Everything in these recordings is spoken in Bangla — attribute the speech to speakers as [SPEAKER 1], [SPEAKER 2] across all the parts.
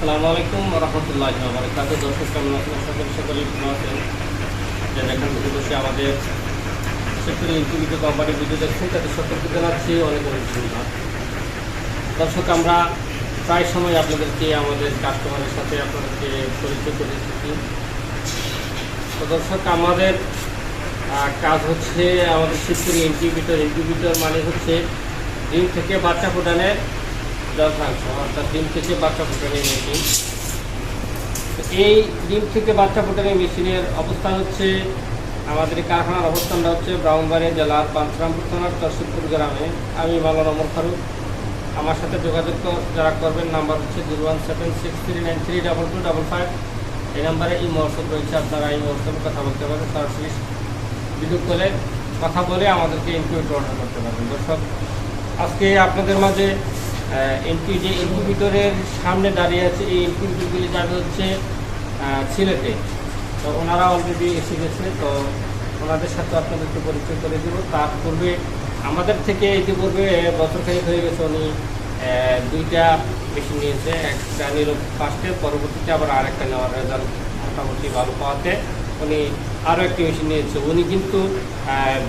[SPEAKER 1] আসসালামু আলাইকুম রহমতুল্লাহ বারকাত দর্শক, কেমন আছেন? আশা করি ভালো আছেন। বসে আমাদের সেক্টরি ইন্টিভিটি কোম্পানি ভিডিও দেখছেন, তাদের সতর্ক জানাচ্ছি অনেক অনেক ধন্যবাদ। দর্শক, আমরা প্রায় সময় আপনাদেরকে, আমাদের কাস্টমারের সাথে আপনাদেরকে পরিচয় করে থাকি তো দর্শক, আমাদের কাজ হচ্ছে আমাদের সেক্টরি ইন্টিভিটর ইন্টিভিটর মানে হচ্ছে ডিম থেকে বাচ্চা ফোটানের যন্ত্রাংশ অর্থাৎ ডিম থেকে বাচ্চা ফোটানোর মেশিন এই ডিম থেকে বাচ্চা ফোটানোর মেশিনের অবস্থান হচ্ছে, আমাদের কারখানার অবস্থানটা হচ্ছে ব্রাহ্মণবাড়িয়া জেলার পাঁচরামপুর থানার তরশিদপুর গ্রামে। আমি মালান অমর ফারুক। আমার সাথে যোগাযোগ যারা করবেন নাম্বার হচ্ছে zero one seven six three nine three double two double five. এই নাম্বারে এই মহসব রয়েছে, আপনারা এই মহসবে কথা বলতে পারেন, সরাসরি ভিডিও কলে কথা বলে আমাদেরকে ইনকিউবেটর অর্ডার করতে পারবেন। দর্শক, আজকে আপনাদের মাঝে এনপি যে ইনকিউবেটরের সামনে দাঁড়িয়ে আছে, এই ইনকিউবেটরগুলি যাবে হচ্ছে সিলেটে। তো ওনারা অলরেডি এসে গেছে, তো ওনাদের সাথে আপনাদেরকে পরিচয় করে দেব। তার পূর্বে আমাদের থেকে ইতিপূর্বে বছর খানিক হয়ে গেছে উনি দুইটা মেশিন নিয়েছে, একটা নিল ফার্স্টে পরবর্তীতে আবার আরেকটা নেওয়ার রেজাল্ট মোটামুটি ভালো পাওয়াতে উনি আরও একটি মেশিন নিয়েছে। উনি কিন্তু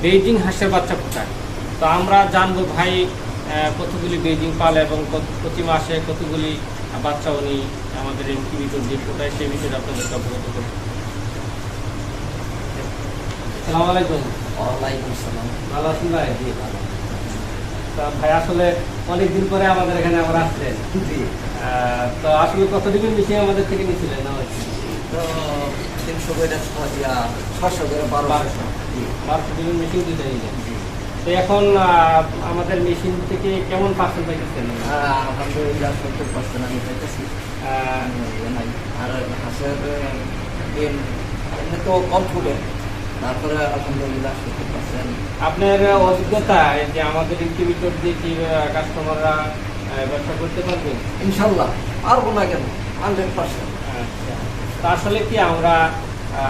[SPEAKER 1] বেইজিং হাঁসের বাচ্চা ফোটায় তো আমরা জানব, ভাই কতগুলি বেইজিং পালে এবং প্রতি মাসে কতগুলি বাচ্চা উনি আমাদের ইনকিউবেটর দিয়ে ফোটায় সেই বিষয়ে আপনাদেরকে অবগত করব। সালাম আলাইকুম।
[SPEAKER 2] ওয়ালাইকুম সালাম
[SPEAKER 1] ভালো আছেন ভাই?
[SPEAKER 2] জি ভালো
[SPEAKER 1] তা ভাই আসলে অনেকদিন পরে আমাদের এখানে আবার আসলেন।
[SPEAKER 2] জি।
[SPEAKER 1] আহ, তো আসলে কত ডিগ্রি মেশিন আমাদের থেকে নিয়েছিলেন
[SPEAKER 2] তো তিনশো করে ছশো করে বারো
[SPEAKER 1] বারোশো। বারোশো ডিগ্রি দুইটা নিলেন।
[SPEAKER 2] জি
[SPEAKER 1] তো এখন আমাদের মেশিন থেকে কেমন পার্সেন্ট পাইতেছেন?
[SPEAKER 2] আলহামদুলিল্লাহ সত্তর পার্সেন্ট আমি পাইতেছি। আর হাঁসের এমনি তো কম ফুটে। তারপরে আলহামদুলিল্লাহ সত্তর পার্সেন্ট
[SPEAKER 1] আপনার অভিজ্ঞতা যে আমাদের ইনকিউবেটর দিয়ে কি কাস্টমাররা ব্যবসা করতে পারবে?
[SPEAKER 2] ইনশাল্লাহ পারব না কেন? হান্ড্রেড পার্সেন্ট
[SPEAKER 1] আচ্ছা। আসলে কি আমরা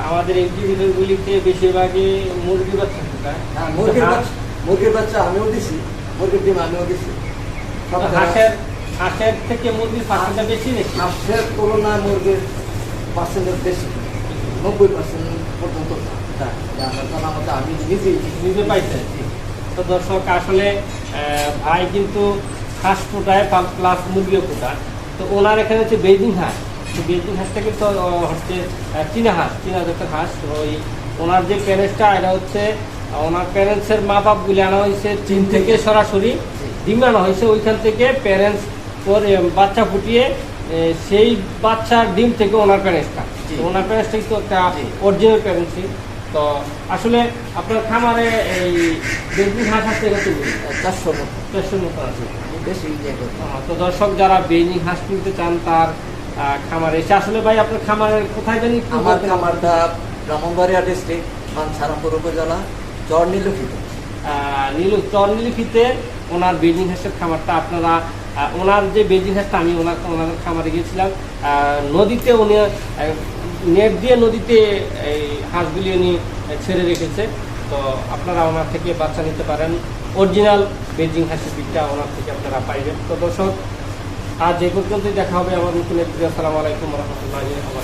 [SPEAKER 1] আমাদের ইনকিউবেটরগুলিতে বেশিরভাগই মুরগি বাচ্চা
[SPEAKER 2] হ্যাঁ মুরগির
[SPEAKER 1] হাঁস-
[SPEAKER 2] বাচ্চা। মুরগির বাচ্চা আমিও দিছি মুরগির ডিম আমিও দিছি।
[SPEAKER 1] হাঁসের হাঁসের থেকে মুরগির পার্সেন্টটা বেশি নাকি?
[SPEAKER 2] হাঁসের তুলনায় মুরগির পার্সেন্টেজ বেশি নব্বই পার্সেন্ট পর্যন্ত যায় যা আমার জানা মতে আমি নিজেই
[SPEAKER 1] নিজে পাইছে তো দর্শক আসলে ভাই কিন্তু হাঁস ফোটায় প্লাস মুরগিও ফোটায় তো ওনার এখানে হচ্ছে বেজিং হাঁস। তো বেজিং হাঁসটা কিন্তু হচ্ছে চীনা হাঁস চীনা জাতের হাঁস। ওই ওনার যে প্যারেন্টসটা এটা হচ্ছে ওনার প্যারেন্টসের মা বাপগুলি আনা হয়েছে চীন থেকে সরাসরি ডিম আনা হয়েছে। ওইখান থেকে প্যারেন্টস ওর বাচ্চা ফুটিয়ে সেই বাচ্চার ডিম থেকে ওনার প্যারেন্টসটা ওনার প্যারেন্টসটাই তো একটা। অরিজিনাল প্যারেন্টসই তো আসলে আপনার খামারে এই বেজিং হাঁস আছে
[SPEAKER 2] চারশো মতো।
[SPEAKER 1] চারশোর মতো আছে।
[SPEAKER 2] বেশি ইয়ে
[SPEAKER 1] তো দর্শক যারা বেজিং হাঁস কিনতে চান তার খামারে এসে আসলে ভাই আপনার খামারের কোথায় জানি
[SPEAKER 2] আমার? খামারটা ব্রাহ্মণবাড়িয়া ডিস্ট্রিক্ট মানসারামপুর উপজেলা। চর
[SPEAKER 1] আহ, নীলু নীলুফিতে ওনার বেজিং হাঁসের খামারটা আপনারা ওনার যে বেজিং হাঁসটা আমি ওনার ওনার খামারে গিয়েছিলাম নদীতে উনি নেট দিয়ে নদীতে এই হাঁসগুলি উনি ছেড়ে রেখেছে। তো আপনারা ওনার থেকে বাচ্চা নিতে পারেন। অরিজিনাল বেজিং হাঁসের পিঠটা ওনার থেকে আপনারা পাইবেন। তো দর্শক আজ যে পর্যন্তই দেখা হবে। আমার নতুন আসসালামু আলাইকুম রহমতুল্লাহ আমার